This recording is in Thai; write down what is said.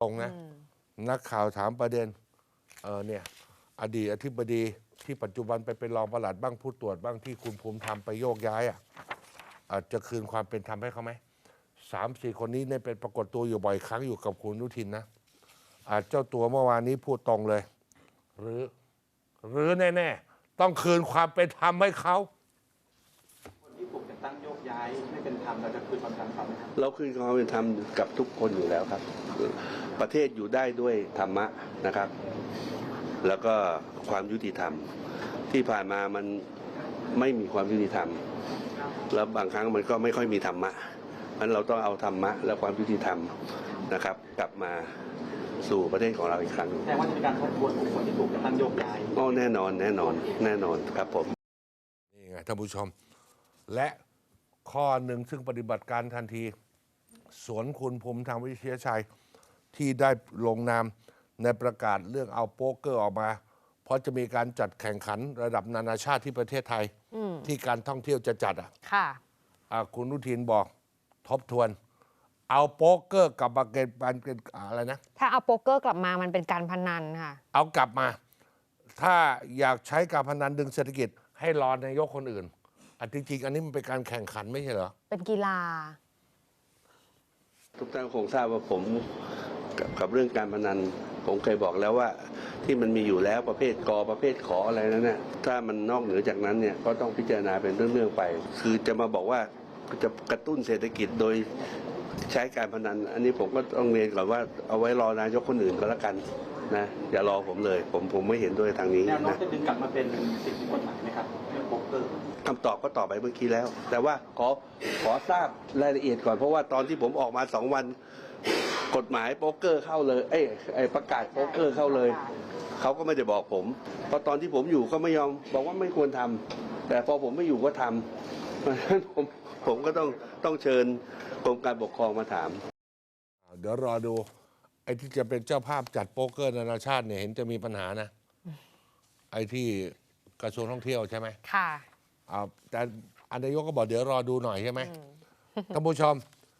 ตรงนะนักข่าวถามประเด็นเออเนี่ยอดีตอธิบดีที่ปัจจุบันไปเป็นรองปลัดบ้างผู้ตรวจบ้างที่คุณภูมิธรรมไปโยกย้ายอะอาจจะคืนความเป็นธรรมให้เขาไหมสามสี่คนนี้เนี่ยเป็นปรากฏตัวอยู่บ่อยครั้งอยู่กับคุณอนุทินนะอาจเจ้าตัวเมื่อวานนี้พูดตรงเลย หรือ หรือแน่ ๆ ต้องคืนความเป็นธรรมให้เขาคนที่ถูกแต่งตั้งโยกย้ายไม่เป็นธรรมเราจะคืนความธรรมเขาไหมครับเราคืนความเป็นธรรมกับทุกคนอยู่แล้วครับ ประเทศอยู่ได้ด้วยธรรมะนะครับ แล้วก็ความยุติธรรม ที่ผ่านมามันไม่มีความยุติธรรม แล้วบางครั้งมันก็ไม่ค่อยมีธรรมะมันเราต้องเอาธรรมะ และความยุติธรรมนะครับ กลับมาสู่ประเทศของเราอีกครั้งแต่ว่าจะมีการทบทวนบุคคลที่ถูกแต่งตั้งโยกย้ายอ๋อแน่นอนแน่นอนแน่นอนครับผมนี่ไงท่านผู้ชมและ ข้อหนึ่งซึ่งปฏิบัติการทันที สวนคุณภูมิธรรมวิเชียชัยที่ได้ลงนามในประกาศเรื่องเอาโป๊กเกอร์ออกมา เพราะจะมีการจัดแข่งขันระดับนานาชาติที่ประเทศไทย ที่การท่องเที่ยวจะจัดอะค่ะอะคุณอนุทินบอกทบทวน เอาโป๊กเกอร์กลับมาเกณฑ์การเป็นอะไรนะ ถ้าเอาโป๊กเกอร์กลับมามันเป็นการพนันค่ะ เอากลับมา ถ้าอยากใช้การพนันดึงเศรษฐกิจให้รอนายกคนอื่น อันจริงๆอันนี้มันเป็นการแข่งขันไม่ใช่เหรอ เป็นกีฬา ทุกท่านคงทราบว่าผมกับกับเรื่องการพนัน ผมเคยบอกแล้วว่า ที่มันมีอยู่แล้วประเภทกอประเภทขออะไรนั้นเนี่ยถ้ามันนอกเหนือจากนั้นเนี่ยก็ต้องพิจารณาเป็นเรื่องๆไป คือจะมาบอกว่าจะกระตุ้นเศรษฐกิจโดยใช้การพนัน อันนี้ผมก็ต้องเรียนก่อนว่าเอาไว้รอนายกคนอื่นก็แล้วกันนะอย่ารอผมเลย ผมผมไม่เห็นด้วยทางนี้แนวโน้มนะจะดึงกลับมาเป็นสิ่งที่กฎหมายไหมครับ ตอบก็ตอบไปเมื่อกี้แล้ว แต่ว่าขอขอทราบรายละเอียดก่อนเพราะว่าตอนที่ผมออกมาสองวัน กฎหมายโป๊กเกอร์เข้าเลย เอ้ยไอ้ประกาศโป๊กเกอร์เข้าเลยเขาก็ไม่ได้บอกผมเพราะตอนที่ผมอยู่เขาไม่ยอมบอกว่าไม่ควรทำแต่พอผมไม่อยู่ก็ทำเพราะฉะนั้นผมผมก็ต้องต้องเชิญกรมการปกครองมาถาม เดี๋ยวรอดู ไอ้ที่จะเป็นเจ้าภาพจัดโป๊กเกอร์นานาชาติเนี่ยเห็นจะมีปัญหานะ ไอ้ที่กระทรวงท่องเที่ยวใช่ไหมค่ะ อ่าแต่อันนายกก็บอกเดี๋ยวรอดูหน่อยใช่ไหมท่านผู้ชม